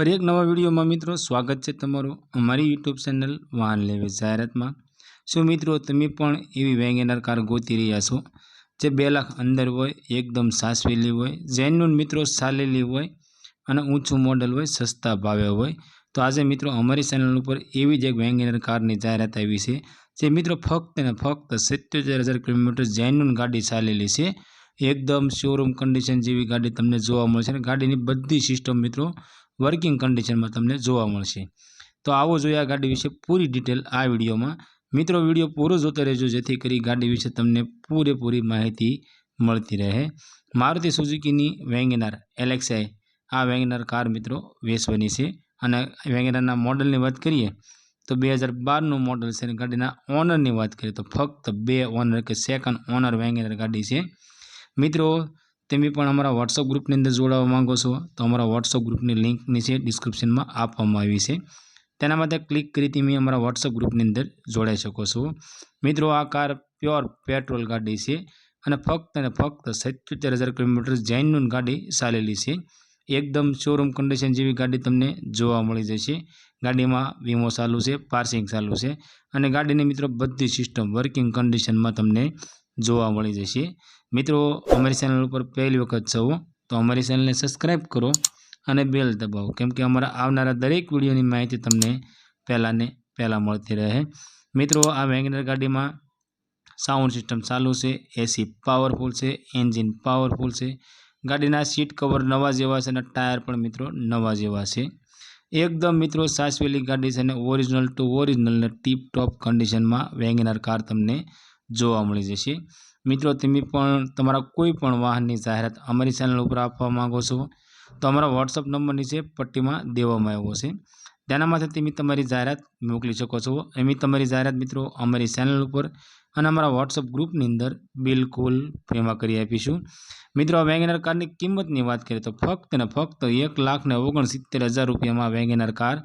ફરી એક નવા વિડીયોમાં મિત્રો સ્વાગત છે તમારું અમારી યુટ્યુબ ચેનલ વાહન લેવી જાહેરાતમાં. શું મિત્રો તમે પણ એવી વેગેનર કાર ગોતી રહ્યા છો? જે બે લાખ અંદર હોય, એકદમ સાસવેલી હોય જેન્યુન મિત્રો ચાલેલી હોય અને ઊંચું મોડલ હોય, સસ્તા ભાવે હોય. તો આજે મિત્રો અમારી ચેનલ ઉપર એવી જ એક વેગેનર કારની જાહેરાત આવી છે, જે મિત્રો ફક્ત ને ફક્ત સિત્યોતેર હજાર કિલોમીટર જેન્યુન ગાડી ચાલેલી છે. એકદમ શોરૂમ કન્ડિશન જેવી ગાડી તમને જોવા મળશે અને ગાડીની બધી સિસ્ટમ મિત્રો વર્કિંગ કન્ડિશનમાં તમને જોવા મળશે. તો આવો જોઈએ આ ગાડી વિશે પૂરી ડિટેલ આ વિડીયોમાં. મિત્રો, વીડિયો પૂરો જોતો રહેજો, જેથી કરી ગાડી વિશે તમને પૂરેપૂરી માહિતી મળતી રહે. મારુતિ સુઝુકીની વેગેનાર એલેક્સાઈ આ વેગેનાર કાર મિત્રો વેચવાની છે. અને વેગેનારના મોડલની વાત કરીએ, તો બે હજાર બારનું મોડલ છે અને ગાડીના ઓનરની વાત કરીએ, તો ફક્ત બે ઓનર કે સેકન્ડ ઓનર વેંગનાર ગાડી છે. મિત્રો તમે પણ અમારા વોટ્સઅપ ગ્રુપની અંદર જોડાવા માંગો છો, તો અમારા વોટ્સઅપ ગ્રુપની લિંક નીચે ડિસ્ક્રિપ્શનમાં આપવામાં આવી છે. તેના માટે ક્લિક કરી તમે અમારા વોટ્સઅપ ગ્રુપની અંદર જોડાઈ શકો છો. મિત્રો, આ કાર પ્યોર પેટ્રોલ ગાડી છે અને ફક્ત અને ફક્ત સત્યોતેર હજાર કિલોમીટર જૈનનું ગાડી ચાલેલી છે. એકદમ શોરૂમ કન્ડિશન જેવી ગાડી તમને જોવા મળી જશે. ગાડીમાં વીમો ચાલુ છે, પાર્સિંગ ચાલુ છે અને ગાડીની મિત્રો બધી સિસ્ટમ વર્કિંગ કન્ડિશનમાં તમને જોવા મળી જશે. મિત્રો, અમારી ચેનલ ઉપર પહેલી વખત છો, તો અમારી ચેનલને સબસ્ક્રાઈબ કરો અને બેલ દબાવો, કેમ કે અમારા આવનારા દરેક વિડીયોની માહિતી તમને પહેલાંને પહેલાં મળતી રહે. મિત્રો, આ વેગનર ગાડીમાં સાઉન્ડ સિસ્ટમ ચાલુ છે એસી પાવરફુલ છે એન્જિન પાવરફુલ છે. ગાડીના સીટ કવર નવા જેવા છે અને ટાયર પણ મિત્રો નવા જેવા છે. એકદમ મિત્રો સાસવેલી ગાડી છે અને ઓરિજિનલ ટુ ઓરિજિનલ ને ટીપ ટોપ કન્ડિશનમાં વેગનર કાર તમને જોવા મળી જશે. મિત્રો, તમે પણ તમારા કોઈ પણ વાહનની જાહેરાત અમારી ચેનલ ઉપર આપવા માગો છો, તો અમારા વોટ્સઅપ નંબર નીચે પટ્ટીમાં દેવામાં આવ્યો છે. તેના માટે તમે તમારી જાહેરાત મોકલી શકો છો. એમી તમારી જાહેરાત મિત્રો અમારી ચેનલ ઉપર અને અમારા વોટ્સઅપ ગ્રુપની અંદર બિલકુલ ફ્રીમાં કરી આપીશું. મિત્રો વેગેનર કારની કિંમતની વાત કરીએ તો ફક્ત ને ફક્ત એક લાખ ને ઓગણસિત્તેર હજાર રૂપિયામાં વેગેનર કાર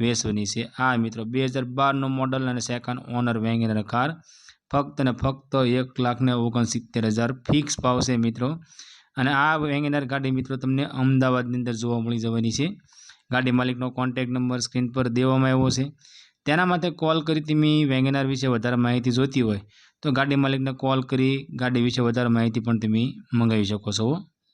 વેચવાની છે. આ મિત્રો, બે હજાર બારનો મોડલ અને સેકન્ડ ઓનર વેગેનર કાર ફક્ત ને ફક્ત એક લાખને ઓગણસિત્તેર હજાર ફિક્સ ભાવ છે મિત્રો. અને આ વેંગેનાર ગાડી મિત્રો તમને અમદાવાદની અંદર જોવા મળી જવાની છે. ગાડી માલિકનો કોન્ટેક નંબર સ્ક્રીન પર દેવામાં આવ્યો છે. તેના માટે કોલ કરી તમે વેંગેનાર વિશે વધારે માહિતી જોતી હોય તો ગાડી માલિકને કોલ કરી ગાડી વિશે વધારે માહિતી પણ તમે મંગાવી શકો છો.